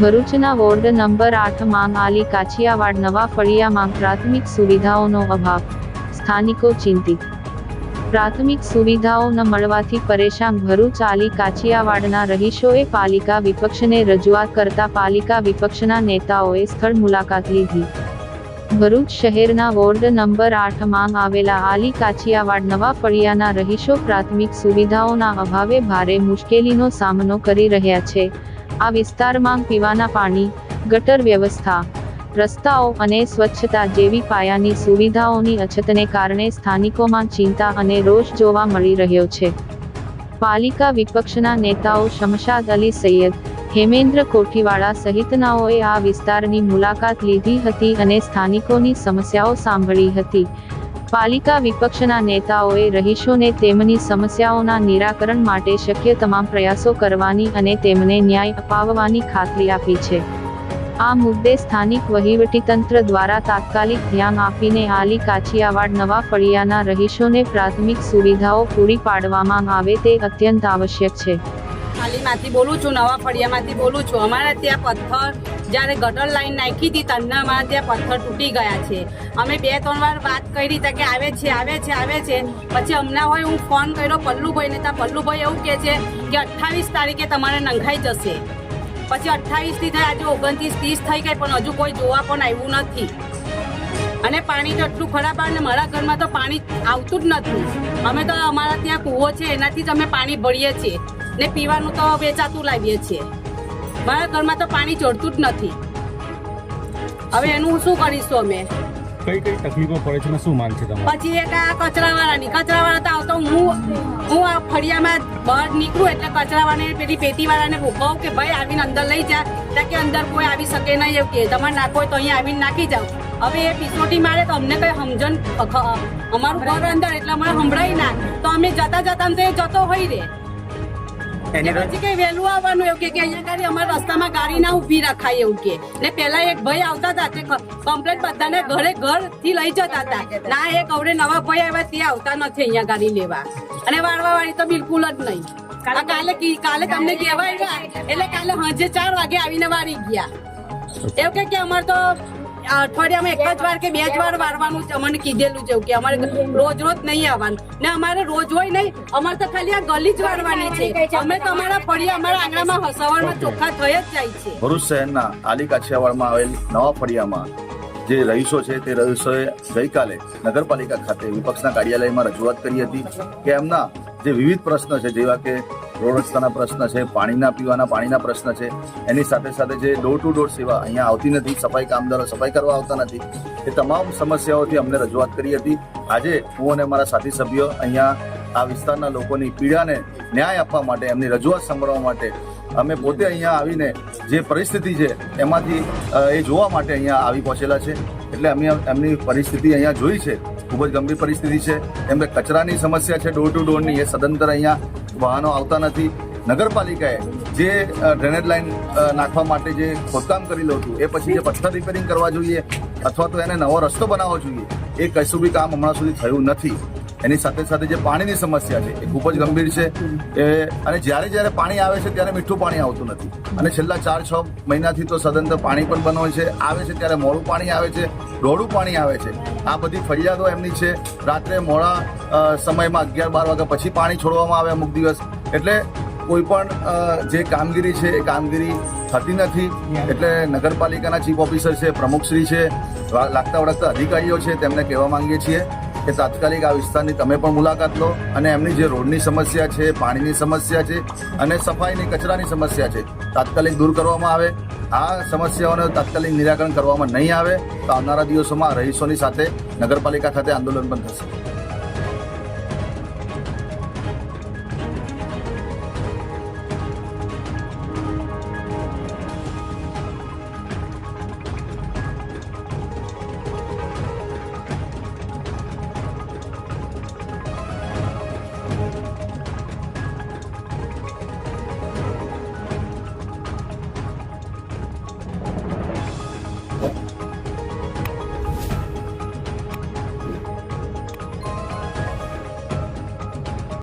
ભરૂચના ward number આઠમાં આલી કાછિયાવાડ નવા ફળિયામાં પ્રાથમિક સુવિધાઓનો અભાવ. સ્થાનિકો ચિંતિત. પ્રાથમિક સુવિધાઓ ન મળવાથી પરેશાન ભરૂચ આલી કાછિયાવાડના રહીશોએ પાલિકા વિપક્ષને રજૂઆત કરતા પાલિકા વિપક્ષના નેતાઓએ સ્થળ મુલાકાત લીધી. ભરૂચ શહેરના વોર્ડ નંબર આઠમાં આવેલા આલી કાછિયાવાડ નવા ફળિયાના રહીશો પ્રાથમિક સુવિધાઓના અભાવે ભારે મુશ્કેલીનો સામનો કરી રહ્યા છે. આ વિસ્તારમાં પીવાના પાણી, ગટર વ્યવસ્થા, રસ્તાઓ અને સ્વચ્છતા જેવી પાયાની સુવિધાઓની અછતને કારણે સ્થાનિકોમાં ચિંતા અને રોષ જોવા મળી રહ્યો છે. પાલિકા વિપક્ષના નેતાઓ શમશાદ અલી સૈયદ હેમેન્દ્ર કોઠીવાળા સહિતનાઓએ આ વિસ્તારની મુલાકાત લીધી હતી અને સ્થાનિકોની સમસ્યાઓ સાંભળી હતી. પાલિકા વિપક્ષના નેતાઓએ રહીશોને તેમની સમસ્યાઓના નિરાકરણ માટે શક્ય તમામ પ્રયાસો કરવાની અને તેમને ન્યાય અપાવવાની ખાતરી આપી છે. આ મુદ્દે સ્થાનિક વહીવટીતંત્ર દ્વારા તાત્કાલિક ધ્યાન આપીને આલી કાછિયાવાડ નવા ફળિયાના રહીશોને પ્રાથમિક સુવિધાઓ પૂરી પાડવામાં આવે તે અત્યંત આવશ્યક છે. હાલીમાંથી બોલું છું, નવા ફળિયામાંથી બોલું છું. અમારા ત્યાં પથ્થર, જ્યારે ગટર લાઈન નાખી હતી અમારા ત્યાં પથ્થર તૂટી ગયા છે. અમે બે, ત્રણ વાર વાત કરી હતા કે આવે છે આવે છે આવે છે. પછી હમણાં હોય હું ફોન કર્યો પલ્લુભાઈને. ત્યાં પલ્લુભાઈ એવું કહે છે કે અઠ્ઠાવીસ તારીખે તમારે નંખાઈ જશે. પછી અઠ્ઠાવીસથી થાય, આજે ઓગણત્રીસ, ત્રીસ થઈ ગઈ, પણ હજુ કોઈ જોવા પણ આવ્યું નથી. અને પાણી તો એટલું ખરાબ આવે ને મારા ઘરમાં તો પાણી આવતું જ નથી. અમે તો અમારા ત્યાં કૂવો છે, એનાથી જ અમે પાણી ભરીએ છીએ. ને પીવાનું તો વેચાતું લાવીએ છીએ. મારા ઘરમાં તો પાણી ચડતું જ નથી. હવે એનું શું કરીશું અમે? કઈ કઈ તકલીફો પડે છે શું માંગ છે તમારી? પછી એક આ કચરાવાળાની. કચરાવાળા તો આવતો હું હું આ ફળિયામાં બહાર નીકળું એટલે કચરાવાળાને પેલી પેટીવાળાને કહું કે ભાઈ આવીને અંદર લઈ જા ત્યાં કે અંદર કોઈ આવી શકે નહીં એવું કે. તમારે નાખો હોય તો અહીંયા આવીને નાખી જાઓ. હવે એ પિસોટી મારે તો અમને કઈ સમજણ અમારું ઘર અંદર એટલે અમારે સંભળાય ના. તો અમે જતા જતા જતો હોય રે. ને પછી કઈ વહેલું આવવાનું એવું કે અહીંયા ગાડી અમારા રસ્તામાં ગાડી ના ઊભી રખાય એવું કે. પેલા એક ભાઈ આવતા હતા તે કમ્પ્લેટ બધાને ઘરે ઘરથી લઈ જતા હતા. ના એક અવડે નવા ભાઈ આવ્યા તે આવતા નથી અહીંયા ગાડી લેવા. અને વાળવા વાળી તો બિલકુલ જ નહીં. કાલે કાલે તમને કહેવાય એટલે કાલે સાંજે ચાર વાગે આવીને વાળી ગયા. એવું કે કે અમારે તો અઠવાડિયામાં એક જ વાર કે બે જ વાર વારવાનું છે, અમને કીધેલું છે કે અમારે રોજ રોજ નહીં આવવાનું. ને અમારે રોજ હોય નહીં, અમારે તો ખાલી આ ગલી જ વારવાની છે. અમે તો અમારા ફળિયા અમારા આંગણામાં સવારમાં ચોખ્ખા થઈ જ જાય છે. ભરૂચ શહેરના આલી કાછિયાવાડમાં આવેલ નવા ફળિયામાં જે રહીશો છે તે રહીશોએ ગઈકાલે નગરપાલિકા ખાતે વિપક્ષના કાર્યાલયમાં રજૂઆત કરી હતી કે એમના જે વિવિધ પ્રશ્ન છે, જેવા કે રોડ રસ્તાના પ્રશ્ન છે, પાણીના પીવાના પાણીના પ્રશ્ન છે. એની સાથે સાથે જે ડોર ટુ ડોર સેવા અહીંયા આવતી નથી, સફાઈ કામદારો સફાઈ કરવા આવતા નથી, એ તમામ સમસ્યાઓથી અમને રજૂઆત કરી હતી. આજે હું અને મારા સાથી સભ્યો અહીંયા આ વિસ્તારના લોકોની પીડાને ન્યાય આપવા માટે, એમની રજૂઆત સાંભળવા માટે, અમે પોતે અહીંયા આવીને જે પરિસ્થિતિ છે, એમાંથી એ જોવા માટે અહીંયા આવી પહોંચેલા છે. એટલે અમે એમની પરિસ્થિતિ અહીંયા જોઈ છે. ખૂબ જ ગંભીર પરિસ્થિતિ છે. એમને કચરાની સમસ્યા છે ડોર ટુ ડોરની એ સદંતર અહીંયા વાહનો આવતા નથી. નગરપાલિકાએ જે ડ્રેનેજ લાઇન નાખવા માટે જે ખોદકામ કરેલું હતું, એ પછી જે પથ્થર રિપેરિંગ કરવા જોઈએ, અથવા તો એને નવો રસ્તો બનાવવો જોઈએ, એ કશું બી કામ હમણાં સુધી થયું નથી. એની સાથે સાથે જે પાણીની સમસ્યા છે, એ ખૂબ જ ગંભીર છે. એ અને જ્યારે જ્યારે પાણી આવે છે, ત્યારે મીઠું પાણી આવતું નથી. અને છેલ્લા ચાર, છ મહિનાથી તો સદંતર પાણી પણ બનો છે. આવે છે ત્યારે મોડું પાણી આવે છે, રોડું પાણી આવે છે. આ બધી ફરિયાદો એમની છે. રાત્રે મોડા સમયમાં અગિયાર, બાર વાગ્યા પછી પાણી છોડવામાં આવે અમુક દિવસ. એટલે કોઈ પણ જે કામગીરી છે, એ કામગીરી થતી નથી. એટલે નગરપાલિકાના ચીફ ઓફિસર છે, પ્રમુખશ્રી છે લાગતા વળગતા અધિકારીઓ છે, તેમને કહેવા માંગીએ છીએ. કે તાત્કાલિક આ વિસ્તારની તમે પણ મુલાકાત લો અને એમની જે રોડની સમસ્યા છે, પાણીની સમસ્યા છે અને સફાઈની, કચરાની સમસ્યા છે, તાત્કાલિક દૂર કરવામાં આવે. આ સમસ્યાઓને તાત્કાલિક નિરાકરણ કરવામાં નહીં આવે તો આવનારા દિવસોમાં રહીશોની સાથે નગરપાલિકા ખાતે આંદોલન પણ થશે.